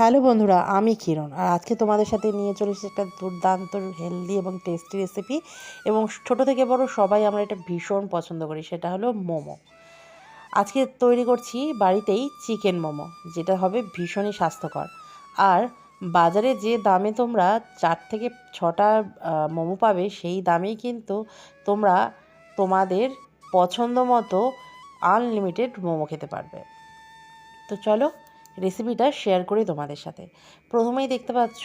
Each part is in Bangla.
হ্যালো বন্ধুরা, আমি কিরণ। আর আজকে তোমাদের সাথে নিয়ে চলে এসেছি একটা দুর্দান্ত হেলদি এবং টেস্টি রেসিপি এবং ছোট থেকে বড় সবাই আমরা এটা ভীষণ পছন্দ করি, সেটা হলো মোমো। আজকে তৈরি করছি বাড়িতেই চিকেন মোমো, যেটা হবে ভীষণই স্বাস্থ্যকর। আর বাজারে যে দামে তোমরা চার থেকে ছটা মোমো পাবে, সেই দামেই কিন্তু তোমরা তোমাদের পছন্দ মতো আনলিমিটেড মোমো খেতে পারবে। তো চলো রেসিপিটা শেয়ার করি তোমাদের সাথে। প্রথমেই দেখতে পাচ্ছ,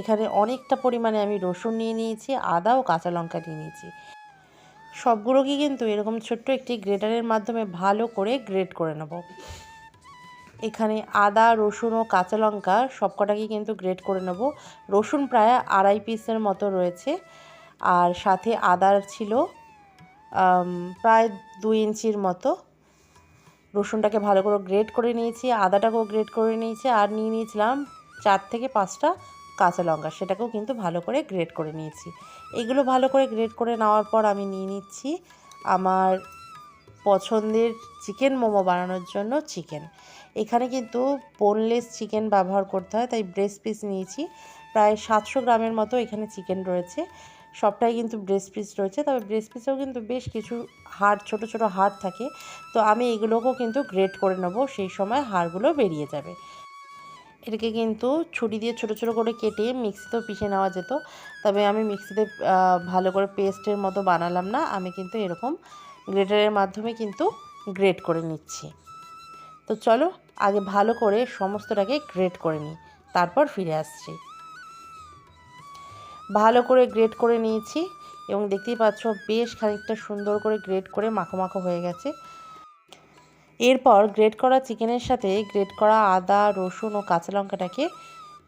এখানে অনেকটা পরিমাণে আমি রসুন নিয়ে নিয়েছি, আদা ও কাঁচা লঙ্কা নিয়ে নিয়েছি। সবগুলোকে কিন্তু এরকম ছোট্ট একটি গ্রেটারের মাধ্যমে ভালো করে গ্রেট করে নেব। এখানে আদা, রসুন ও কাঁচা লঙ্কা সবকটাকে কিন্তু গ্রেট করে নেব। রসুন প্রায় আড়াই পিসের মতো রয়েছে। আর সাথে আদার ছিল প্রায় দুই ইঞ্চির মতো। রসুনটাকে ভালো করে গ্রেট করে নিয়েছি, আদাটাকেও গ্রেট করে নিয়েছি আর নিয়ে নিয়েছিলাম চার থেকে পাঁচটা কাঁচা লঙ্কা, সেটাকেও কিন্তু ভালো করে গ্রেট করে নিয়েছি। এগুলো ভালো করে গ্রেট করে নেওয়ার পর আমি নিয়ে নিচ্ছি আমার পছন্দের চিকেন মোমো বানানোর জন্য চিকেন এখানে কিন্তু বোনলেস চিকেন ব্যবহার করতে হয়, তাই ব্রেস্ট পিস নিয়েছি। প্রায় সাতশো গ্রামের মতো এখানে চিকেন রয়েছে। সবটাই কিন্তু ব্রেস্ট পিস রয়েছে, তবে ব্রেস্ট পিসেও কিন্তু বেশ কিছু হাড়, ছোট ছোট হাড় থাকে। তো আমি এগুলোকেও কিন্তু গ্রেট করে নেব, সেই সময় হাড়গুলো বেরিয়ে যাবে। এটাকে কিন্তু ছুরি দিয়ে ছোট ছোট করে কেটে মিক্সিতেও পিষে নেওয়া যেত। তবে আমি মিক্সিতে ভালো করে পেস্টের মতো বানালাম না। আমি কিন্তু এরকম গ্রেটারের মাধ্যমে কিন্তু গ্রেট করে নিচ্ছি। তো চলো, আগে ভালো করে সমস্তটাকে গ্রেট করে নিই। তারপর ফিরে আসছি। ভালো করে গ্রেট করে নিয়েছি এবং দেখতেই পাচ্ছ বেশ খানিকটা সুন্দর করে গ্রেট করে মাখো মাখো হয়ে গেছে। এরপর গ্রেট করা চিকেনের সাথে গ্রেট করা আদা, রসুন ও কাঁচা লঙ্কাটাকে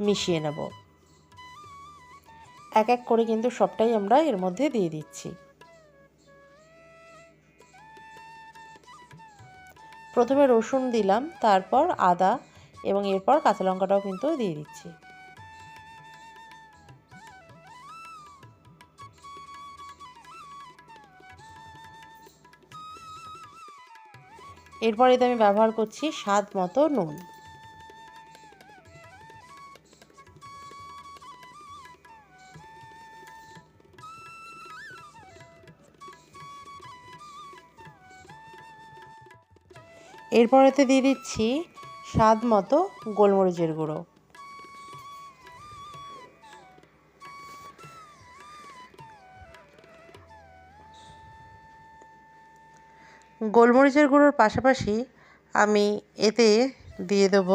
মিশিয়ে নেব। এক এক করে কিন্তু সবটাই আমরা এর মধ্যে দিয়ে দিচ্ছি। প্রথমে রসুন দিলাম, তারপর আদা এবং এরপর কাঁচা লঙ্কাটাও কিন্তু দিয়ে দিচ্ছি। এরপর এতে আমি ব্যবহার করছি স্বাদ মতো নুন। এরপর এতে দিয়ে দিচ্ছি স্বাদ মতো গোলমরিচের গুঁড়ো। গোলমরিচের গুঁড়োর পাশাপাশি আমি এতে দিয়ে দেব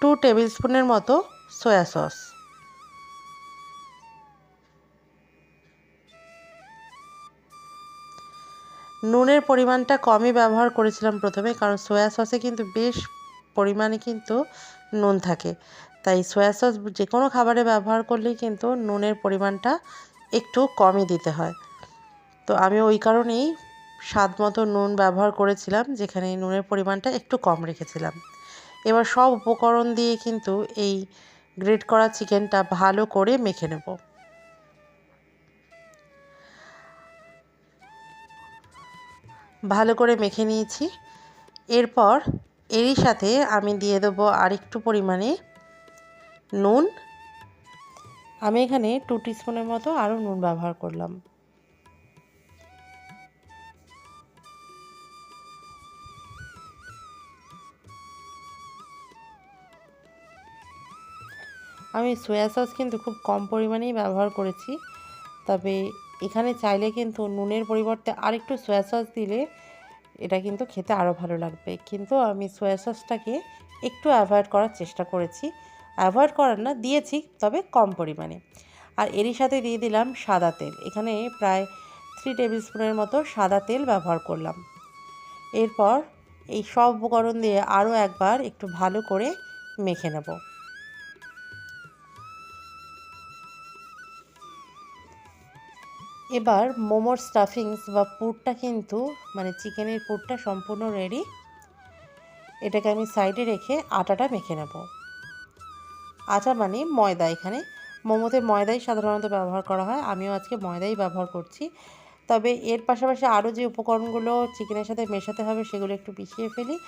টু টেবিল স্পুনের মতো সয়া সস নুনের পরিমাণটা কমই ব্যবহার করেছিলাম প্রথমে, কারণ সয়া সসে কিন্তু বেশ পরিমাণে কিন্তু নুন থাকে। তাই সয়া সস যে কোনো খাবারে ব্যবহার করলেই কিন্তু নুনের পরিমাণটা একটু কমই দিতে হয়। তো আমি ওই কারণেই স্বাদ মতো নুন ব্যবহার করেছিলাম, যেখানে নুনের পরিমাণটা একটু কম রেখেছিলাম। এবার সব উপকরণ দিয়ে কিন্তু এই গ্রেট করা চিকেনটা ভালো করে মেখে নেব। ভালো করে মেখে নিয়েছি। এরপর এরই সাথে আমি দিয়ে দেবো আরেকটু পরিমাণে নুন। আমি এখানে টু টিস্পুনের মতো আরও নুন ব্যবহার করলাম। আমি সয়া সস কিন্তু খুব কম পরিমাণেই ব্যবহার করেছি। তবে এখানে চাইলে কিন্তু নুনের পরিবর্তে আরেকটু সয়া সস দিলে এটা কিন্তু খেতে আরও ভালো লাগবে। কিন্তু আমি সয়া সসটাকে একটু অ্যাভয়েড করার চেষ্টা করেছি। অ্যাভয়েড করার না, দিয়েছি, তবে কম পরিমাণে। আর এরই সাথে দিয়ে দিলাম সাদা তেল। এখানে প্রায় থ্রি টেবিল স্পুনের মতো সাদা তেল ব্যবহার করলাম। এরপর এই সব উপকরণ দিয়ে আরও একবার একটু ভালো করে মেখে নেব। এবার মোমোর স্টাফিংস বা পুরটা কিন্তু মানে চিকেনের পুরটা সম্পূর্ণ রেডি এটাকে আমি সাইডে রেখে আটাটা মেখে নেব। আটা মানে ময়দা এখানে। মোমোতে ময়দাই সাধারণত ব্যবহার করা হয়। আমিও আজকে ময়দাই ব্যবহার করছি। তবে এর পাশাপাশি আরও যে উপকরণগুলো চিকেনের সাথে মেশাতে হবে সেগুলো একটু পিছিয়ে ফেলি।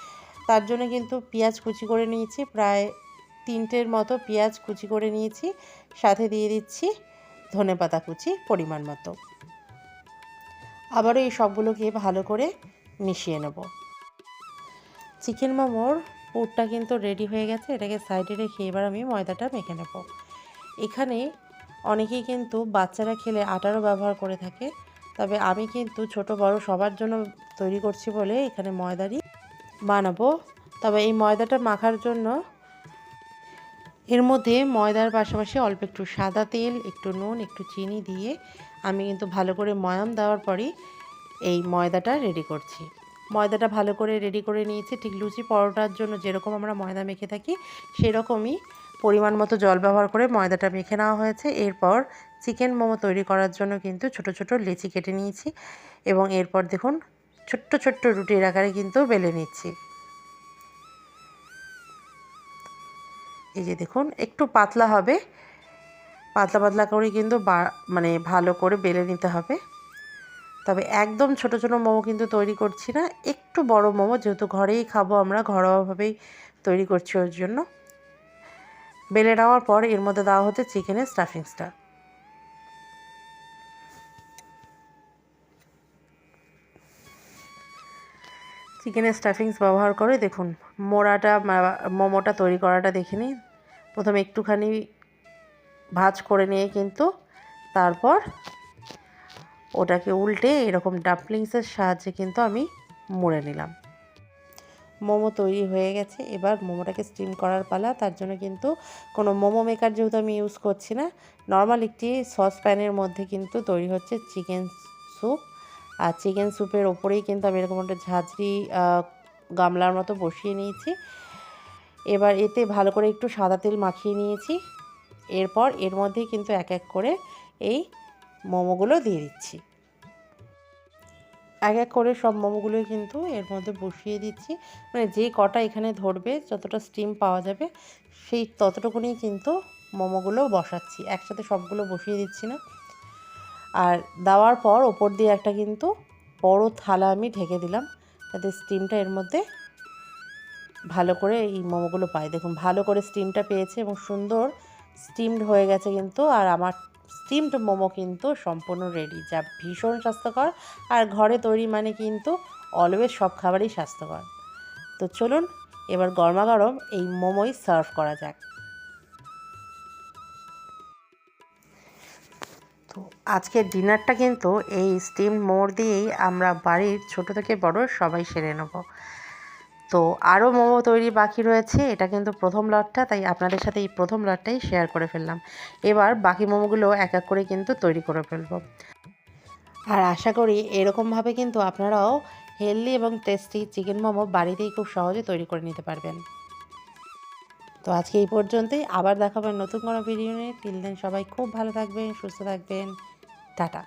তার জন্য কিন্তু পেঁয়াজ কুচি করে নিয়েছি। প্রায় তিনটের মতো পেঁয়াজ কুচি করে নিয়েছি। সাথে দিয়ে দিচ্ছি ধনেপাতা কুচি পরিমাণ মতো। আবারও এই সবগুলোকে ভালো করে মিশিয়ে নেব। চিকেন মোমোর পুরটা কিন্তু রেডি হয়ে গেছে। এটাকে সাইডে রেখে এবার আমি ময়দাটা মেখে নেব। এখানে অনেকেই কিন্তু বাচ্চারা খেলে আটারও ব্যবহার করে থাকে। তবে আমি কিন্তু ছোট বড় সবার জন্য তৈরি করছি বলে এখানে ময়দারই বানাবো। তবে এই ময়দাটা মাখার জন্য এর মধ্যে ময়দার পাশাপাশি অল্প একটু সাদা তেল, একটু নুন, একটু চিনি দিয়ে আমি কিন্তু ভালো করে ময়াম দেওয়ার পরই এই ময়দাটা রেডি করছি। ময়দাটা ভালো করে রেডি করে নিয়েছি। ঠিক লুচি পরোটার জন্য যেরকম আমরা ময়দা মেখে থাকি, সেরকমই পরিমাণ মতো জল ব্যবহার করে ময়দাটা মেখে নেওয়া হয়েছে। এরপর চিকেন মোমো তৈরি করার জন্য কিন্তু ছোট ছোট লেচি কেটে নিয়েছি এবং এরপর দেখুন, ছোট্ট ছোট্ট রুটির আকারে কিন্তু বেলে নিচ্ছি। এই যে দেখুন, একটু পাতলা হবে। পাতলা পাতলা করে কিন্তু মানে ভালো করে বেলে নিতে হবে। তবে একদম ছোট ছোট মোমো কিন্তু তৈরি করছি না। একটু বড় মোমো যেহেতু ঘরেই খাব আমরা, ঘরোয়াভাবেই তৈরি করছি ওর জন্য। বেলে নেওয়ার পর এর মধ্যে দেওয়া হচ্ছে চিকেনের স্টাফিংসটা চিকেনের স্টাফিংস ব্যবহার করে দেখুন, মোড়াটা মোমোটা তৈরি করাটা দেখে নিই প্রথমে একটুখানি ভাজ করে নিয়ে কিন্তু তারপর ওটাকে উল্টে এরকম ডাম্পলিংসের সাহায্যে কিন্তু আমি মুড়ে নিলাম। মোমো তৈরি হয়ে গেছে। এবার মোমোটাকে স্টিম করার পালা। তার জন্য কিন্তু কোনো মোমো মেকার যেহেতু আমি ইউজ করছি না, নর্মাল একটি সসপ্যানের মধ্যে কিন্তু তৈরি হচ্ছে চিকেন স্যুপ। আর চিকেন স্যুপের ওপরেই কিন্তু আমি এরকম একটা ঝাঁঝরি গামলার মতো বসিয়ে নিয়েছি। এবার এতে ভালো করে একটু সাদা তেল মাখিয়ে নিয়েছি। এরপর এর মধ্যেই কিন্তু এক এক করে এই মোমোগুলো দিয়ে দিচ্ছি। এক এক করে সব মোমোগুলোই কিন্তু এর মধ্যে বসিয়ে দিচ্ছি। মানে যে কটা এখানে ধরবে, যতটা স্টিম পাওয়া যাবে, সেই ততটুকুনি কিন্তু মোমোগুলো বসাচ্ছি। একসাথে সবগুলো বসিয়ে দিচ্ছি না। আর দেওয়ার পর ওপর দিয়ে একটা কিন্তু বড় থালা আমি ঢেকে দিলাম। যাতে স্টিমটা এর মধ্যে ভালো করে এই মোমোগুলো পাই। দেখুন, ভালো করে স্টিমটা পেয়েছে এবং সুন্দর স্টিমড হয়ে গেছে কিন্তু, আর আমার স্টিমড মোমো কিন্তু সম্পূর্ণ রেডি যা ভীষণ স্বাস্থ্যকর, আর ঘরে তৈরি মানে কিন্তু অলওয়েজ সব খাবারই স্বাস্থ্যকর। তো চলুন, এবার গরমা গরম এই মোমোই সার্ভ করা যাক। তো আজকের ডিনারটা কিন্তু এই স্টিম মোড় দিয়েই আমরা বাড়ির ছোট থেকে বড় সবাই সেরে নেব। তো আরও মোমো তৈরি বাকি রয়েছে, এটা কিন্তু প্রথম লটটা, তাই আপনাদের সাথে এই প্রথম লটটাই শেয়ার করে ফেললাম। এবার বাকি মোমোগুলো এক এক করে কিন্তু তৈরি করে ফেলব। আর আশা করি এরকমভাবে কিন্তু আপনারাও হেলদি এবং টেস্টি চিকেন মোমো বাড়িতেই খুব সহজে তৈরি করে নিতে পারবেন। তো আজকে এই পর্যন্তই, আবার দেখাবেন নতুন কোনো ভিডিও নিয়ে। টিল দেন সবাই খুব ভালো থাকবেন, সুস্থ থাকবেন। টাটা।